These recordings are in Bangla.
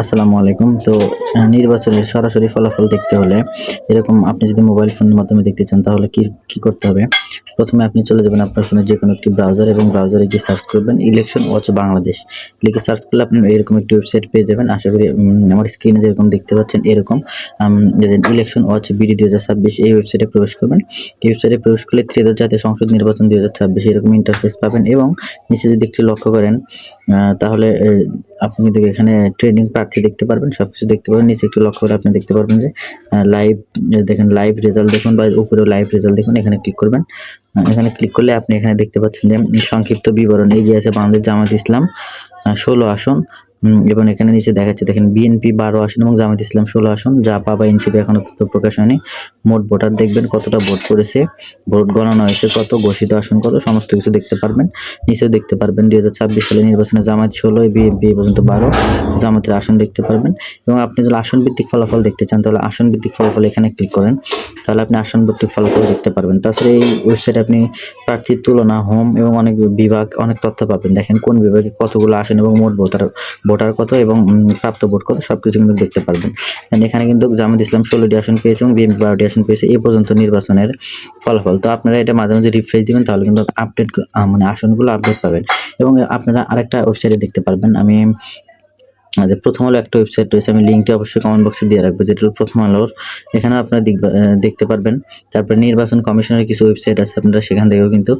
আসসালামু আলাইকুম। তো নির্বাচনের সরাসরি ফলাফল দেখতে হলে এরকম আপনি যদি মোবাইল ফোনের মাধ্যমে দেখতে চান, তাহলে কি কি করতে হবে? প্রথমে আপনি চলে যাবেন আপনার ফোনে যে কোনো একটি ব্রাউজার এবং ব্রাউজারে গিয়ে সার্চ করবেন ইলেকশন ওয়াচ বাংলাদেশ। লিখে সার্চ করলে আপনি এরকম একটি ওয়েবসাইট পেয়ে যাবেন। আশা করি আমার স্ক্রিনে যেরকম দেখতে পাচ্ছেন এরকম। ইলেকশন ওয়াচ বিডি দুই হাজার ছাব্বিশ, এই ওয়েবসাইটে প্রবেশ করবেন। এই ওয়েবসাইটে প্রবেশ করলে ত্রিদশ জাতীয় সংসদ নির্বাচন দুই হাজার ছাব্বিশ, এরকম ইন্টারফেস পাবেন এবং নিচে যদি একটি লক্ষ্য করেন তাহলে আপনি কিন্তু এখানে ট্রেনিং প্রার্থী দেখতে পারবেন সব কিছু দেখতে পারবেন। নিচে একটু লক্ষ্য করে আপনি দেখতে পারবেন যে লাইভ দেখেন লাইভ রেজাল্ট দেখুন বা উপরেও লাইভ রেজাল্ট দেখুন, এখানে ক্লিক করবেন। এখানে ক্লিক করলে আপনি এখানে দেখতে পাচ্ছেন যে সংক্ষিপ্ত বিবরণ এগিয়ে আছে বাংলাদেশ জামাত ইসলাম ষোলো আসন এবং এখানে নিচে দেখাচ্ছে, দেখেন, বিএনপি বারো আসন এবং জামাত ইসলাম ষোলো আসন, যা পাবা এনসিপি এখনও তথ্য প্রকাশ হয়নি। মোট ভোটার দেখবেন কতটা ভোট করেছে, ভোট গণনা হয়েছে কত, ঘোষিত আসন কত, সমস্ত কিছু দেখতে পারবেন। নিচেও দেখতে পারবেন দুই হাজার ছাব্বিশ সালে নির্বাচনে জামাত ষোলো বিএনপি পর্যন্ত বারো, জামাতের আসন দেখতে পারবেন। এবং আপনি যদি আসন ভিত্তিক ফলাফল দেখতে চান, তাহলে আসন ভিত্তিক ফলাফল এখানে ক্লিক করেন, তাহলে আপনি আসন ভিত্তিক ফলাফল দেখতে পারবেন। তাছাড়া এই ওয়েবসাইটে আপনি প্রার্থীর তুলনা হোম এবং অনেক বিভাগ, অনেক তথ্য পাবেন। দেখেন কোন বিভাগে কতগুলো আসন এবং মোট ভোটার ভোটার কত এবং প্রাপ্ত ভোট কত সব কিছু কিন্তু দেখতে পারবেন। এখানে কিন্তু জামাত ইসলাম ষোলোটি আসন পেয়েছে এবং বিএনপি বারোটি পেয়েছে এ পর্যন্ত নির্বাচনের ফলাফল। তো আপনারা এটা মাঝে মাঝে রিফ্রেশ দিবেন, তাহলে কিন্তু আপডেট মানে আসনগুলো আপডেট পাবেন। এবং আপনারা আরেকটা ওয়েবসাইটে দেখতে পারবেন। আমি যে প্রথম আলো একটা ওয়েবসাইট রয়েছে, আমি লিঙ্কটি অবশ্যই কমেন্ট বক্সে দিয়ে রাখব, যেটা হলো প্রথম আলোর। এখানেও আপনারা দেখতে পারবেন। তারপরে নির্বাচন কমিশনের কিছু ওয়েবসাইট আছে, আপনারা সেখান থেকেও কিন্তু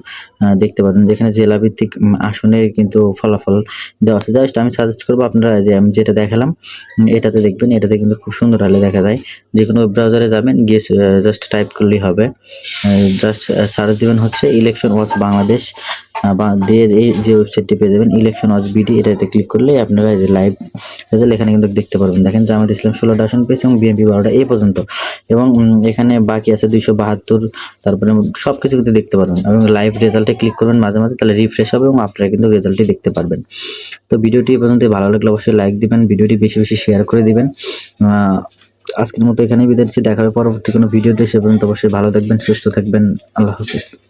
দেখতে পারবেন। যেখানে জেলাভিত্তিক আসনের কিন্তু ফলাফল দেওয়া আছে। জাস্ট আমি সাজেস্ট করব আপনারা, যে আমি যেটা দেখালাম এটাতে দেখবেন, এটাতে কিন্তু খুব সুন্দর আলে দেখা যায়। যে কোনো ব্রাউজারে যাবেন গিয়ে জাস্ট টাইপ করলেই হবে। জাস্ট সার্চ দেবেন হচ্ছে ইলেকশন ওয়াচ বাংলাদেশ। বা দিয়ে এই যে ওয়েবসাইটটি পেয়ে যাবেন ইলেকশন ওয়াচ বিডি এটাতে ক্লিক করলে আপনারা এই যে লাইভ রেজাল্ট এখানে কিন্তু দেখতে পারবেন। দেখেন জামাত ইসলাম ষোলোটা আসন পেয়েছে এবং বিএনপি বারোটা এই পর্যন্ত। এবং এখানে বাকি আছে দুইশো বাহাত্তর, তারপরে সব কিছু কিন্তু দেখতে পারবেন। এবং লাইভ রেজাল্টে ক্লিক করবেন মাঝে মাঝে, তাহলে রিফ্রেশ হবে এবং আপনারা কিন্তু রেজাল্টটি দেখতে পারবেন। তো ভিডিওটি পর্যন্ত ভালো লাগলে অবশ্যই লাইক দিবেন, ভিডিওটি বেশি বেশি শেয়ার করে দিবেন। আজকের মতো এখানেই বিদায় নিচ্ছি। দেখা হবে পরবর্তী কোনো ভিডিওতে, সে পর্যন্ত অবশ্যই ভালো থাকবেন, সুস্থ থাকবেন। আল্লাহ হাফিজ।